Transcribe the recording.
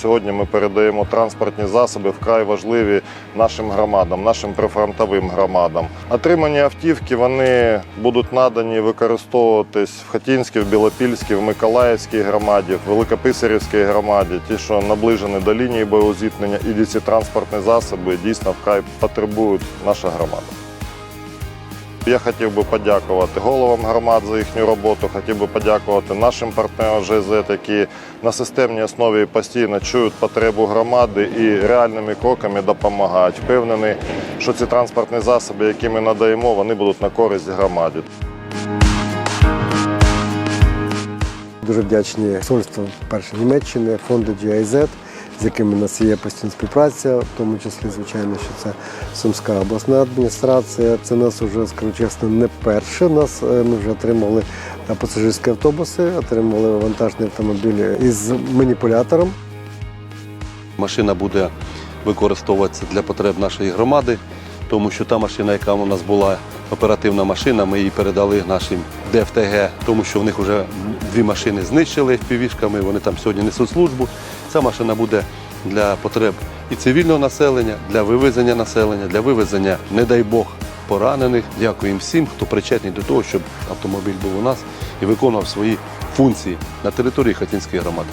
сьогодні ми передаємо транспортні засоби вкрай важливі нашим громадам, нашим прифронтовим громадам. Отримані автівки вони будуть надані використовуватись в Хатінській, в Білопільській, в Миколаївській громаді, в Великописарівській громаді, ті, що наближені до лінії бойового зіткнення, і ці транспортні засоби дійсно вкрай потребують наша громада. Я хотів би подякувати головам громад за їхню роботу. Хотів би подякувати нашим партнерам ЖЗ, які на системній основі постійно чують потребу громади і реальними кроками допомагають. Впевнений, що ці транспортні засоби, які ми надаємо, вони будуть на користь громаді. Дуже вдячні посольству перше Німеччини, фонду GIZ, з якими у нас є постійна співпраця, в тому числі, звичайно, що це Сумська обласна адміністрація. Це нас вже, скажу чесно, не перше. Нас е, ми вже отримали е, пасажирські автобуси, отримали вантажні автомобілі із маніпулятором. Машина буде використовуватися для потреб нашої громади, тому що та машина, яка у нас була оперативна машина, ми її передали нашим ДФТГ, тому що в них вже дві машини знищили півішками, вони там сьогодні несуть службу. Ця машина буде для потреб і цивільного населення, для вивезення населення, для вивезення, не дай Бог, поранених. Дякую всім, хто причетний до того, щоб автомобіль був у нас і виконував свої функції на території Хатінської громади.